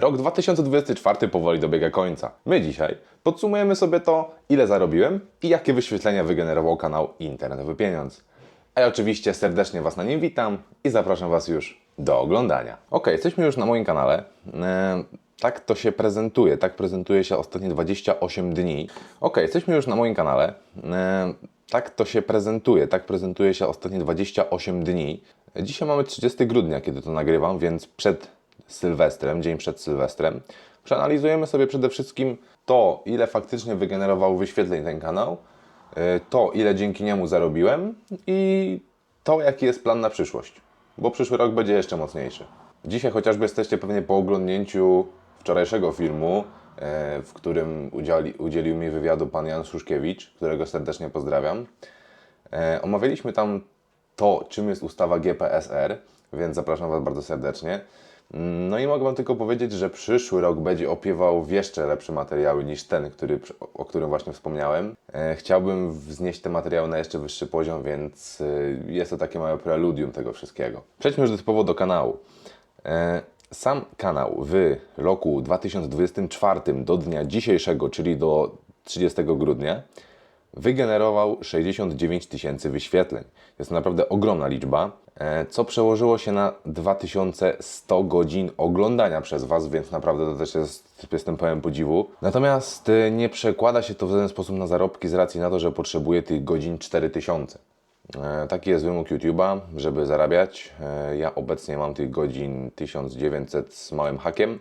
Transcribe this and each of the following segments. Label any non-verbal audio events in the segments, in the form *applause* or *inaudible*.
Rok 2024 powoli dobiega końca. My dzisiaj podsumujemy sobie to, ile zarobiłem i jakie wyświetlenia wygenerował kanał Internetowy Pieniądz. A ja oczywiście serdecznie Was na nim witam i zapraszam Was już do oglądania. Ok, jesteśmy już na moim kanale. E, tak to się prezentuje, tak prezentuje się ostatnie 28 dni. Ok, jesteśmy już na moim kanale. E, tak to się prezentuje, tak prezentuje się ostatnie 28 dni. Dzisiaj mamy 30 grudnia, kiedy to nagrywam, więc przed Sylwestrem, dzień przed Sylwestrem, przeanalizujemy sobie przede wszystkim to, ile faktycznie wygenerował wyświetleń ten kanał, y, to, ile dzięki niemu zarobiłem i to, jaki jest plan na przyszłość, bo przyszły rok będzie jeszcze mocniejszy. Dzisiaj chociażby jesteście pewnie po oglądnięciu wczorajszego filmu, e, w którym udzieli, udzielił mi wywiadu pan Jan Szuszkiewicz, którego serdecznie pozdrawiam. E, Omawialiśmy tam to, czym jest ustawa GPSR, więc zapraszam Was bardzo serdecznie. No i mogę Wam tylko powiedzieć, że przyszły rok będzie opiewał w jeszcze lepsze materiały niż ten, który, o którym właśnie wspomniałem. E, Chciałbym wznieść te materiały na jeszcze wyższy poziom, więc e, jest to takie małe preludium tego wszystkiego. Przejdźmy już typowo do kanału. E, Sam kanał w roku 2024 do dnia dzisiejszego, czyli do 30 grudnia, wygenerował 69 tysięcy wyświetleń. Jest to naprawdę ogromna liczba, e, co przełożyło się na 2100 godzin oglądania przez Was, więc naprawdę to też jest, jestem pełen podziwu. Natomiast e, nie przekłada się to w żaden sposób na zarobki z racji na to, że potrzebuję tych godzin 4000. E, Taki jest wymóg YouTube'a, żeby zarabiać. Ja obecnie mam tych godzin 1900 z małym hakiem,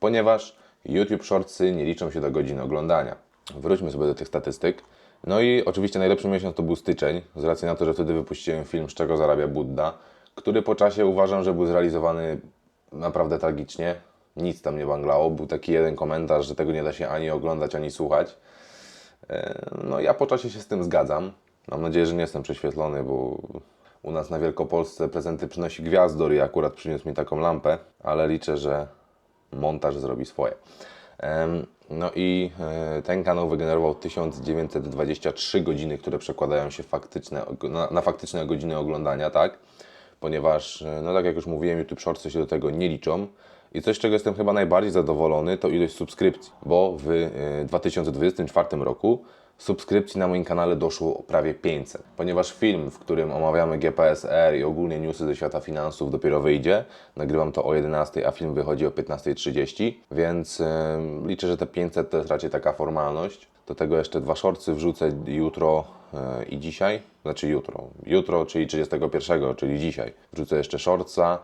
ponieważ YouTube Shortsy nie liczą się do godzin oglądania. Wróćmy sobie do tych statystyk. No i oczywiście najlepszy miesiąc to był styczeń, z racji na to, że wtedy wypuściłem film Z czego zarabia Budda, który po czasie uważam, że był zrealizowany naprawdę tragicznie. Nic tam nie banglało. Był taki jeden komentarz, że tego nie da się ani oglądać, ani słuchać. E, No ja po czasie się z tym zgadzam. Mam nadzieję, że nie jestem prześwietlony, bo u nas na Wielkopolsce prezenty przynosi Gwiazdor i akurat przyniósł mi taką lampę, ale liczę, że montaż zrobi swoje. No i e, ten kanał wygenerował 1923 godziny, które przekładają się faktyczne, na, na faktyczne godziny oglądania, tak? Ponieważ, e, no tak jak już mówiłem, YouTube Shortsy się do tego nie liczą. I coś, z czego jestem chyba najbardziej zadowolony, to ilość subskrypcji, bo w e, 2024 roku subskrypcji na moim kanale doszło prawie 500. Ponieważ film, w którym omawiamy GPSR i ogólnie newsy ze świata finansów dopiero wyjdzie, nagrywam to o 11, a film wychodzi o 15.30, więc e, liczę, że te 500 to jest raczej taka formalność. Do tego jeszcze dwa shortsy wrzucę jutro e, i dzisiaj, znaczy jutro, jutro, czyli 31, czyli dzisiaj. Wrzucę jeszcze shortsa,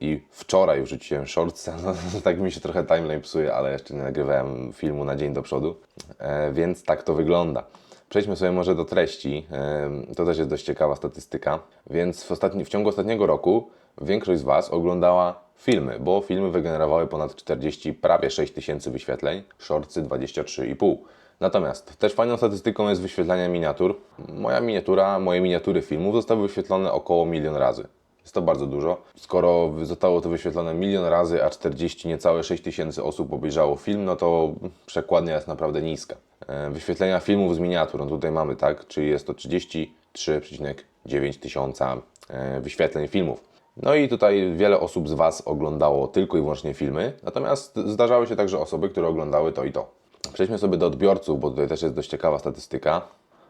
i wczoraj wrzuciłem shortsa, *laughs* no, tak mi się trochę timeline psuje, ale jeszcze nie nagrywałem filmu na dzień do przodu, e, więc tak to wygląda. Przejdźmy sobie może do treści. E, to też jest dość ciekawa statystyka. Więc w, ostatni, w ciągu ostatniego roku większość z Was oglądała filmy, bo filmy wygenerowały ponad 40, prawie 6 tysięcy wyświetleń, shortsy 23,5. Natomiast też fajną statystyką jest wyświetlanie miniatur. Moja miniatura, moje miniatury filmów zostały wyświetlone około milion razy. Jest to bardzo dużo. Skoro zostało to wyświetlone milion razy, a 40, niecałe 6 tysięcy osób obejrzało film, no to przekładnia jest naprawdę niska. E, Wyświetlenia filmów z miniatur, no tutaj mamy tak, czyli jest to 33,9 tysiąca e, wyświetleń filmów. No i tutaj wiele osób z Was oglądało tylko i wyłącznie filmy, natomiast zdarzały się także osoby, które oglądały to i to. Przejdźmy sobie do odbiorców, bo tutaj też jest dość ciekawa statystyka.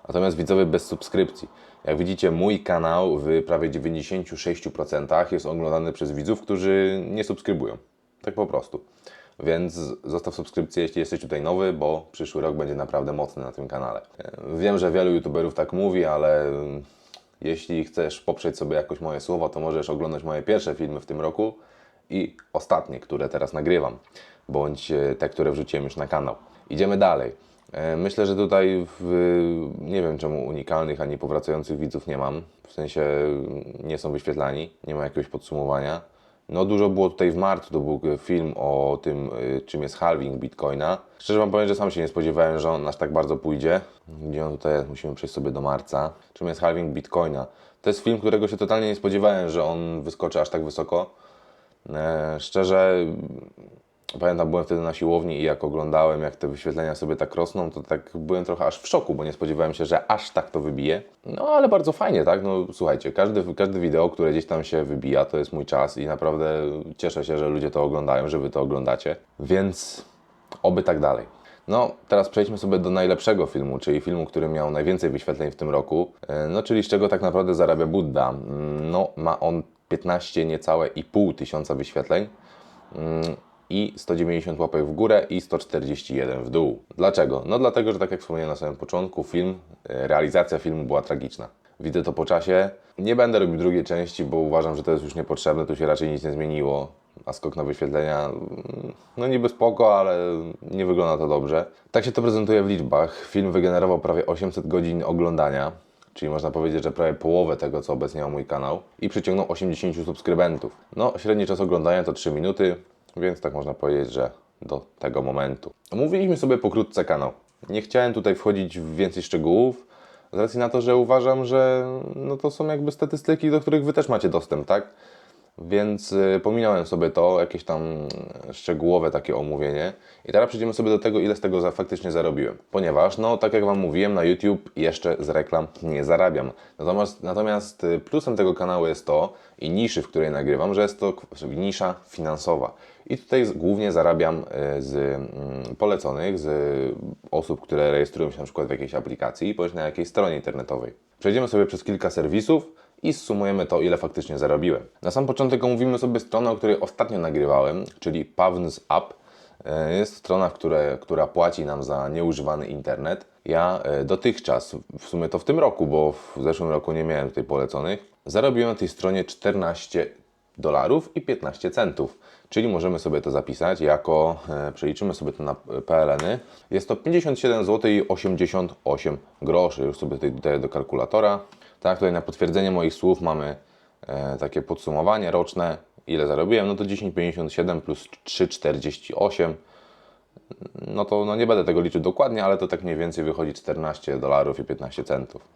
Natomiast widzowie bez subskrypcji. Jak widzicie, mój kanał w prawie 96% jest oglądany przez widzów, którzy nie subskrybują. Tak po prostu. Więc zostaw subskrypcję, jeśli jesteś tutaj nowy, bo przyszły rok będzie naprawdę mocny na tym kanale. E, Wiem, że wielu youtuberów tak mówi, ale mm, jeśli chcesz poprzeć sobie jakoś moje słowa, to możesz oglądać moje pierwsze filmy w tym roku i ostatnie, które teraz nagrywam, bądź e, te, które wrzuciłem już na kanał. Idziemy dalej. E, Myślę, że tutaj w, nie wiem czemu unikalnych ani powracających widzów nie mam. W sensie mm, nie są wyświetlani, nie ma jakiegoś podsumowania. No dużo było tutaj w marcu, to był film o tym, y, czym jest halving Bitcoina. Szczerze Wam powiem, że sam się nie spodziewałem, że on aż tak bardzo pójdzie. Gdzie on tutaj jest? Musimy przejść sobie do marca. Czym jest halving Bitcoina? To jest film, którego się totalnie nie spodziewałem, że on wyskoczy aż tak wysoko. E, szczerze, Pamiętam, byłem wtedy na siłowni i jak oglądałem, jak te wyświetlenia sobie tak rosną, to tak byłem trochę aż w szoku, bo nie spodziewałem się, że aż tak to wybije. No ale bardzo fajnie, tak? No słuchajcie, każdy, każde wideo, które gdzieś tam się wybija, to jest mój czas i naprawdę cieszę się, że ludzie to oglądają, że wy to oglądacie. Więc oby tak dalej. No, teraz przejdźmy sobie do najlepszego filmu, czyli filmu, który miał najwięcej wyświetleń w tym roku. E, No, czyli z czego tak naprawdę zarabia Budda. Mm, No, ma on 15 niecałe i pół tysiąca wyświetleń mm, i 190 łapek w górę i 141 w dół. Dlaczego? No dlatego, że tak jak wspomniałem na samym początku, film, e, realizacja filmu była tragiczna. Widzę to po czasie. Nie będę robił drugiej części, bo uważam, że to jest już niepotrzebne, tu się raczej nic nie zmieniło. A skok na wyświetlenia, mm, no niby spoko, ale nie wygląda to dobrze. Tak się to prezentuje w liczbach. Film wygenerował prawie 800 godzin oglądania, czyli można powiedzieć, że prawie połowę tego, co obecnie ma mój kanał i przyciągnął 80 subskrybentów. No, średni czas oglądania to 3 minuty, więc tak można powiedzieć, że do tego momentu. Omówiliśmy sobie pokrótce kanał. Nie chciałem tutaj wchodzić w więcej szczegółów, z racji na to, że uważam, że no to są jakby statystyki, do których Wy też macie dostęp, tak? Więc y, pominąłem sobie to, jakieś tam y, szczegółowe takie omówienie. I teraz przejdziemy sobie do tego, ile z tego faktycznie zarobiłem. Ponieważ, no tak jak Wam mówiłem, na YouTube jeszcze z reklam nie zarabiam. Natomiast, natomiast y, plusem tego kanału jest to, i niszy, w której nagrywam, że jest to nisza finansowa. I tutaj głównie zarabiam y, z mm, poleconych, z osób, które rejestrują się na przykład w jakiejś aplikacji, bądź na jakiejś stronie internetowej. Przejdziemy sobie przez kilka serwisów i zsumujemy to, ile faktycznie zarobiłem. Na sam początek omówimy sobie stronę, o której ostatnio nagrywałem, czyli Pawns App. E, Jest strona, które, która płaci nam za nieużywany internet. Ja e, dotychczas, w sumie to w tym roku, bo w zeszłym roku nie miałem tutaj poleconych, zarobiłem na tej stronie 14 dolarów i 15 centów. Czyli możemy sobie to zapisać jako, e, przeliczymy sobie to na PLN-y, jest to 57 zł i 88 groszy. Już sobie tutaj dodaję do kalkulatora. Tak, tutaj na potwierdzenie moich słów mamy e, takie podsumowanie roczne, ile zarobiłem, no to 10,57 plus 3,48 no to no nie będę tego liczył dokładnie, ale to tak mniej więcej wychodzi 14 dolarów i 15 centów.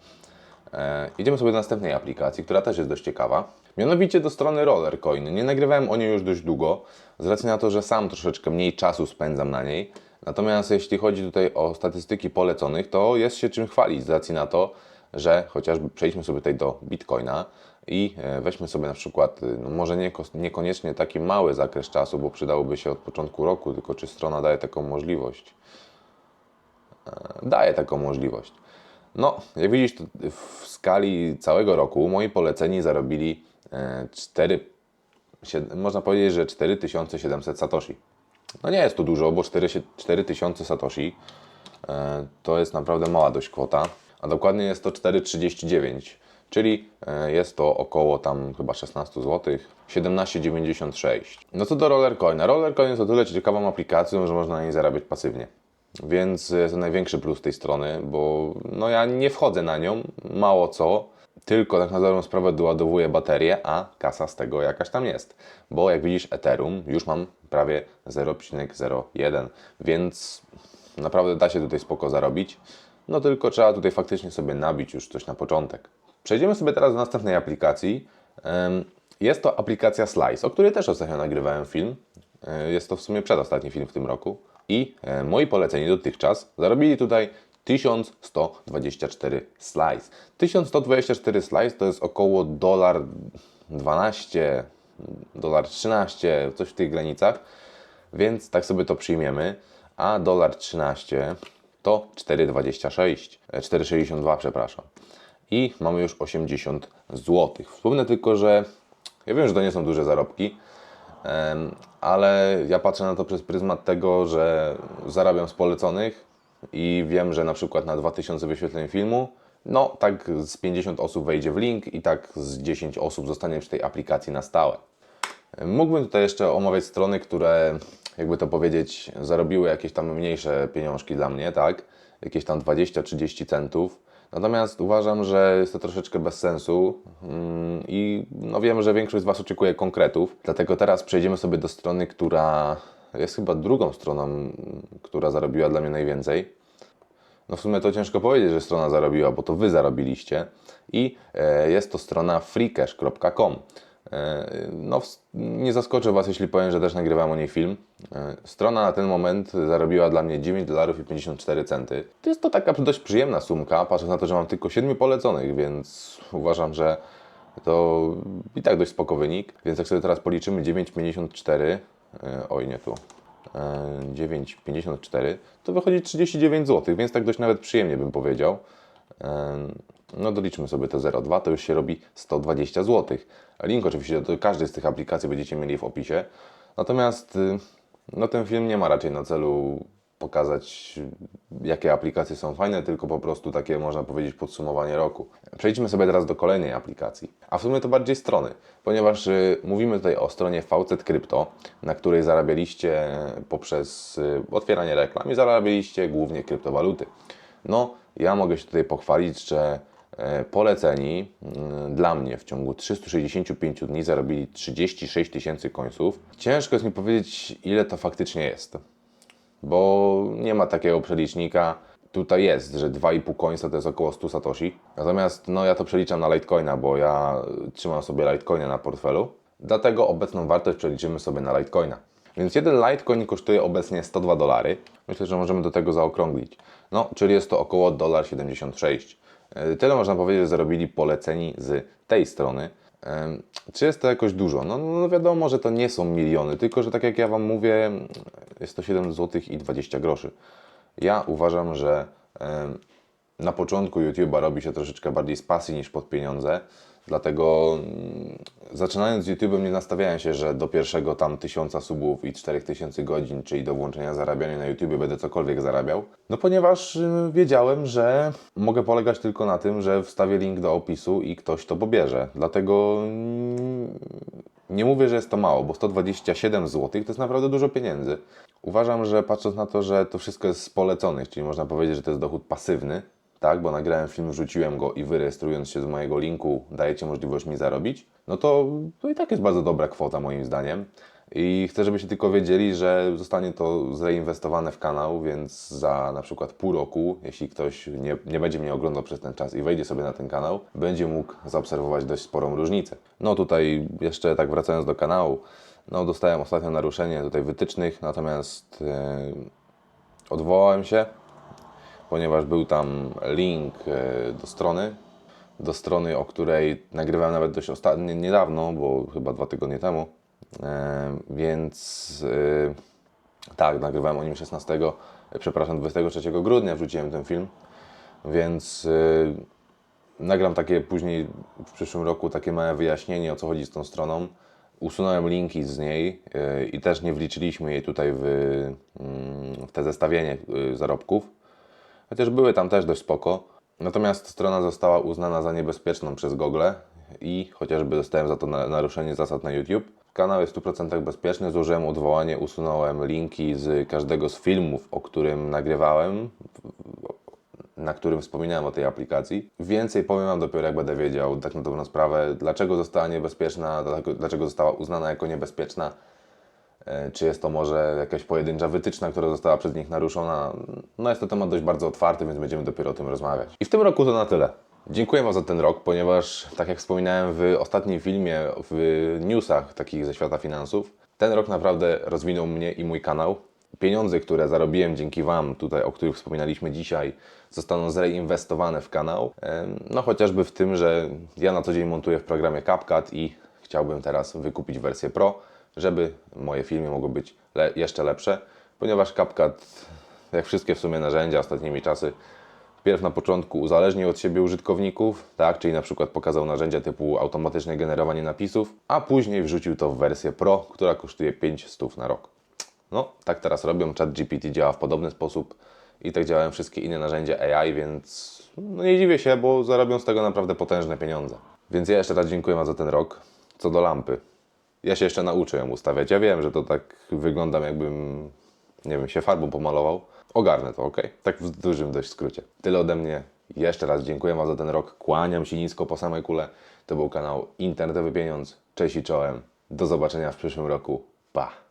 E, idziemy sobie do następnej aplikacji, która też jest dość ciekawa. Mianowicie do strony Rollercoin. Nie nagrywałem o niej już dość długo, z racji na to, że sam troszeczkę mniej czasu spędzam na niej. Natomiast jeśli chodzi tutaj o statystyki poleconych, to jest się czym chwalić, z racji na to, że chociażby przejdźmy sobie tutaj do Bitcoina i e, weźmy sobie na przykład, y, no może nie, niekoniecznie taki mały zakres czasu, bo przydałoby się od początku roku, tylko czy strona daje taką możliwość? daje taką możliwość. No, jak widzisz, w skali całego roku moi poleceni zarobili e, 4, sied- można powiedzieć, że 4700 satoshi. No nie jest to dużo, bo 4 się- 4000 satoshi e, to jest naprawdę mała dość kwota, a dokładnie jest to 4,39, czyli e, jest to około tam chyba 16 zł, 17,96. No co do Rollercoina. Rollercoin jest o tyle ciekawą aplikacją, że można na niej zarabiać pasywnie. Więc jest to największy plus tej strony, bo no ja nie wchodzę na nią, mało co, tylko tak na dobrą sprawę doładowuję baterię, a kasa z tego jakaś tam jest. Bo jak widzisz Ethereum już mam prawie 0,01, więc naprawdę da się tutaj spoko zarobić. No tylko trzeba tutaj faktycznie sobie nabić już coś na początek. Przejdziemy sobie teraz do następnej aplikacji. Jest to aplikacja Slice, o której też ostatnio nagrywałem film. E, Jest to w sumie przedostatni film w tym roku. I e, moi poleceni dotychczas zarobili tutaj 1124 slice. 1124 slice to jest około dolar 12, dolar 13, coś w tych granicach. Więc tak sobie to przyjmiemy. A dolar 13 to 4,26, e, 4,62 przepraszam. I mamy już 80 zł. Wspomnę tylko, że ja wiem, że to nie są duże zarobki, ale ja patrzę na to przez pryzmat tego, że zarabiam z poleconych i wiem, że na przykład na 2000 wyświetleń filmu, no tak z 50 osób wejdzie w link i tak z 10 osób zostanie przy tej aplikacji na stałe. Mógłbym tutaj jeszcze omawiać strony, które, jakby to powiedzieć, zarobiły jakieś tam mniejsze pieniążki dla mnie, tak? Jakieś tam 20-30 centów. Natomiast uważam, że jest to troszeczkę bez sensu mm, i no wiem, że większość z Was oczekuje konkretów. Dlatego teraz przejdziemy sobie do strony, która jest chyba drugą stroną, która zarobiła dla mnie najwięcej. No w sumie to ciężko powiedzieć, że strona zarobiła, bo to Wy zarobiliście. I e, jest to strona freecash.com. E, No, nie zaskoczę Was, jeśli powiem, że też nagrywałem o niej film. E, Strona na ten moment zarobiła dla mnie 9 dolarów i 54 centy. To jest to taka dość przyjemna sumka, patrząc na to, że mam tylko 7 poleconych, więc uważam, że to i tak dość spoko wynik. Więc jak sobie teraz policzymy 9,54, e, oj nie tu, e, 9,54, to wychodzi 39 zł, więc tak dość nawet przyjemnie bym powiedział. No doliczmy sobie to 0,2, to już się robi 120 zł. Link oczywiście do każdej z tych aplikacji będziecie mieli w opisie. Natomiast y, no, ten film nie ma raczej na celu pokazać, jakie aplikacje są fajne, tylko po prostu takie, można powiedzieć, podsumowanie roku. Przejdźmy sobie teraz do kolejnej aplikacji, a w sumie to bardziej strony, ponieważ y, mówimy tutaj o stronie VZ Crypto, na której zarabialiście poprzez y, otwieranie reklam i zarabialiście głównie kryptowaluty. No, ja mogę się tutaj pochwalić, że e, poleceni mm, dla mnie w ciągu 365 dni zarobili 36 tysięcy końców. Ciężko jest mi powiedzieć, ile to faktycznie jest, bo nie ma takiego przelicznika. Tutaj jest, że 2,5 końca to jest około 100 satoshi. Natomiast no, ja to przeliczam na Litecoina, bo ja trzymam sobie Litecoina na portfelu. Dlatego obecną wartość przeliczymy sobie na Litecoina. Więc jeden Litecoin kosztuje obecnie 102 dolary. Myślę, że możemy do tego zaokrąglić. No, czyli jest to około 1,76 $. Tyle można powiedzieć, że zarobili poleceni z tej strony. Czy jest to jakoś dużo? No, no wiadomo, że to nie są miliony, tylko że tak jak ja Wam mówię, jest to 7 zł i 20 groszy. Ja uważam, że na początku YouTube'a robi się troszeczkę bardziej z pasji niż pod pieniądze. Dlatego mm, zaczynając z YouTube'em nie nastawiałem się, że do pierwszego tam tysiąca subów i 4000 godzin, czyli do włączenia zarabiania na YouTube będę cokolwiek zarabiał. No ponieważ y, wiedziałem, że mogę polegać tylko na tym, że wstawię link do opisu i ktoś to pobierze. Dlatego mm, nie mówię, że jest to mało, bo 127 zł to jest naprawdę dużo pieniędzy. Uważam, że patrząc na to, że to wszystko jest z poleconych, czyli można powiedzieć, że to jest dochód pasywny, tak, bo nagrałem film, wrzuciłem go i wy rejestrując się z mojego linku dajecie możliwość mi zarobić, no to, to i tak jest bardzo dobra kwota moim zdaniem. I chcę, żebyście tylko wiedzieli, że zostanie to zreinwestowane w kanał, więc za na przykład pół roku, jeśli ktoś nie, nie będzie mnie oglądał przez ten czas i wejdzie sobie na ten kanał, będzie mógł zaobserwować dość sporą różnicę. No tutaj jeszcze tak wracając do kanału, no dostałem ostatnio naruszenie tutaj wytycznych, natomiast yy, odwołałem się, ponieważ był tam link e, do strony, do strony, o której nagrywałem nawet dość ostatnio, niedawno, bo chyba dwa tygodnie temu, E, więc e, tak, nagrywałem o nim 16, e, przepraszam, 23 grudnia wrzuciłem ten film, więc nagram takie później w przyszłym roku takie małe wyjaśnienie o co chodzi z tą stroną. Usunąłem linki z niej i też nie wliczyliśmy jej tutaj w, mm, w te zestawienie zarobków. Chociaż były tam też dość spoko. Natomiast strona została uznana za niebezpieczną przez Google i chociażby dostałem za to na, naruszenie zasad na YouTube. Kanał jest w 100% bezpieczny, złożyłem odwołanie, usunąłem linki z każdego z filmów, o którym nagrywałem, na którym wspominałem o tej aplikacji. Więcej powiem Wam dopiero jak będę wiedział tak na dobrą sprawę, dlaczego została niebezpieczna, dlaczego została uznana jako niebezpieczna. E, Czy jest to może jakaś pojedyncza wytyczna, która została przez nich naruszona? No jest to temat dość bardzo otwarty, więc będziemy dopiero o tym rozmawiać. I w tym roku to na tyle. Dziękuję Wam za ten rok, ponieważ tak jak wspominałem w ostatnim filmie, w newsach takich ze świata finansów, ten rok naprawdę rozwinął mnie i mój kanał. Pieniądze, które zarobiłem dzięki Wam, tutaj o których wspominaliśmy dzisiaj, zostaną zreinwestowane w kanał. Em, No chociażby w tym, że ja na co dzień montuję w programie CapCut i chciałbym teraz wykupić wersję Pro, żeby moje filmy mogły być le- jeszcze lepsze, ponieważ CapCut, jak wszystkie w sumie narzędzia ostatnimi czasy, Wpierw na początku uzależnił od siebie użytkowników, tak, czyli na przykład pokazał narzędzia typu automatyczne generowanie napisów, a później wrzucił to w wersję Pro, która kosztuje 500 na rok. No, tak teraz robią. ChatGPT działa w podobny sposób i tak działają wszystkie inne narzędzia AI, więc no nie dziwię się, bo zarobią z tego naprawdę potężne pieniądze. Więc ja jeszcze raz dziękuję za ten rok. Co do lampy. Ja się jeszcze nauczę ją ustawiać. Ja wiem, że to tak wyglądam jakbym, nie wiem, się farbą pomalował. Ogarnę to, ok? Tak w dużym dość skrócie. Tyle ode mnie. Jeszcze raz dziękuję Wam za ten rok. Kłaniam się nisko po samej kule. To był kanał Internetowy Pieniądz. Cześć i czołem. Do zobaczenia w przyszłym roku. Pa!